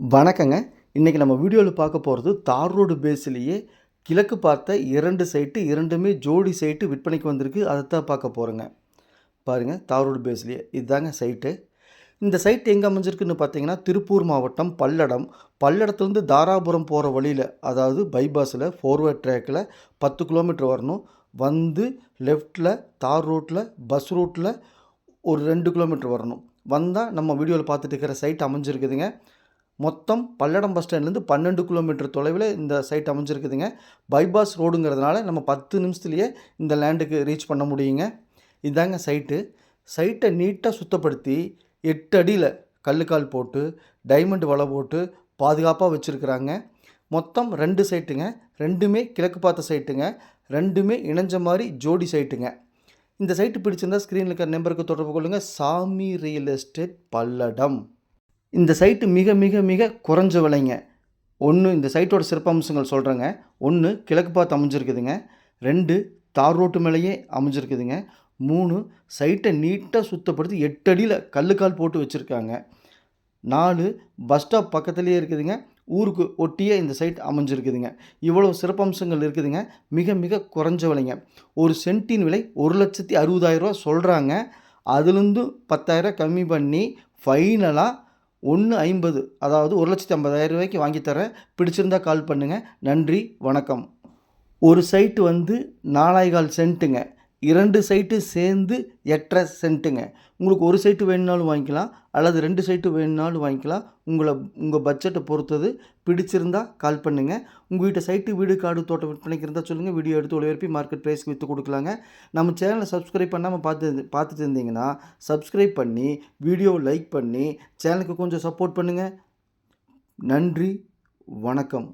வணக்கங்க. இன்றைக்கி நம்ம வீடியோவில் பார்க்க போகிறது தார் ரோடு பேஸ்லேயே கிழக்கு பார்த்த இரண்டு சைட்டு இரண்டுமே ஜோடி சைட்டு விற்பனைக்கு வந்திருக்கு. அதை தான் பார்க்க போகிறோங்க பாருங்கள் தார் ரோடு பேஸ்லேயே இதுதாங்க சைட்டு இந்த சைட் எங்கே அமைஞ்சிருக்குன்னு பார்த்தீங்கன்னா திருப்பூர் மாவட்டம் பல்லடம். பல்லடத்துலேருந்து தாராபுரம் போகிற வழியில் அதாவது பைபாஸில் ஃபோர்வேர்ட் ட்ராக்கில் பத்து கிலோமீட்டர் வரணும். வந்து லெஃப்ட்டில் தார் ரோட்டில் பஸ் ரூட்டில் ஒரு ரெண்டு கிலோமீட்டர் வரணும். வந்தால் நம்ம வீடியோவில் பார்த்துட்டு இருக்கிற சைட் அமைஞ்சிருக்குதுங்க. மொத்தம் பல்லடம் பஸ் ஸ்டாண்ட்லேருந்து பன்னெண்டு கிலோமீட்டர் தொலைவில் இந்த சைட் அமைஞ்சிருக்குதுங்க. பைபாஸ் ரோடுங்கிறதுனால நம்ம பத்து நிமிஷத்துலேயே இந்த லேண்டுக்கு ரீச் பண்ண முடியுங்க. இதாங்க சைட்டு சைட்டை நீட்டாக சுத்தப்படுத்தி எட்டு அடியில் கல்லுக்கால் போட்டு டைமண்ட் வலை போட்டு பாதுகாப்பாக வச்சுருக்குறாங்க. மொத்தம் ரெண்டு சைட்டுங்க ரெண்டுமே கிழக்கு பார்த்த சைட்டுங்க ரெண்டுமே இணைஞ்ச மாதிரி ஜோடி சைட்டுங்க இந்த சைட்டு பிடிச்சிருந்தா ஸ்க்ரீனில் இருக்கிற நம்பருக்கு தொடர்பு கொள்ளுங்கள் சாமி ரியல் எஸ்டேட் பல்லடம். இந்த சைட்டு மிக மிக மிக குறைஞ்ச விலைங்க. ஒன்று இந்த சைட்டோட சிறப்பம்சங்கள் சொல்கிறேங்க ஒன்று கிழக்கு பார்த்து அமைஞ்சிருக்குதுங்க. ரெண்டு தார் ரோட்டு மேலேயே அமைஞ்சிருக்குதுங்க. மூணு சைட்டை நீட்டாக சுத்தப்படுத்தி எட்டு அடியில் கல்லுக்கால் போட்டு வச்சுருக்காங்க. நாலு பஸ் ஸ்டாப் பக்கத்துலேயே இருக்குதுங்க. ஊருக்கு ஒட்டியே இந்த சைட் அமைஞ்சிருக்குதுங்க. இவ்வளோ சிறப்பம்சங்கள் இருக்குதுங்க. மிக மிக குறைஞ்ச விலைங்க. ஒரு சென்ட்டின் விலை ஒரு லட்சத்தி அறுபதாயிரரூவா சொல்கிறாங்க அதுலேருந்து பத்தாயிரம் கம்மி பண்ணி ஃபைனலாக ஒன்று ஐம்பது அதாவது ஒரு லட்சத்தி ஐம்பதாயிரம் ரூபாய்க்கு வாங்கி தரேன் பிடிச்சிருந்தா கால் பண்ணுங்கள் நன்றி வணக்கம். ஒரு சைட்டு வந்து நாலாயிகால் சென்ட்டுங்க இரண்டு சைட்டு சேர்ந்து எட்டரை சென்ட்டுங்க. உங்களுக்கு ஒரு சைட்டு வேணுனாலும் வாங்கிக்கலாம் அல்லது ரெண்டு சைட்டு வேணுனாலும் வாங்கிக்கலாம். உங்களை உங்கள் பட்ஜெட்டை பொறுத்தது. பிடிச்சிருந்தால் கால் பண்ணுங்கள் உங்கள் வீட்டை சைட்டு வீடு காடு தோட்டம் விற்பனைக்கு இருந்தால் சொல்லுங்கள் வீடியோ எடுத்து ஒளிபரப்பி மார்க்கெட் ப்ரைஸ்க்கு விற்று கொடுக்கலாங்க. நம்ம சேனலை சப்ஸ்கிரைப் பண்ணாமல் பார்த்து பார்த்துட்டு இருந்தீங்கன்னா சப்ஸ்கிரைப் பண்ணி வீடியோவை லைக் பண்ணி சேனலுக்கு கொஞ்சம் சப்போர்ட் பண்ணுங்கள் நன்றி வணக்கம்.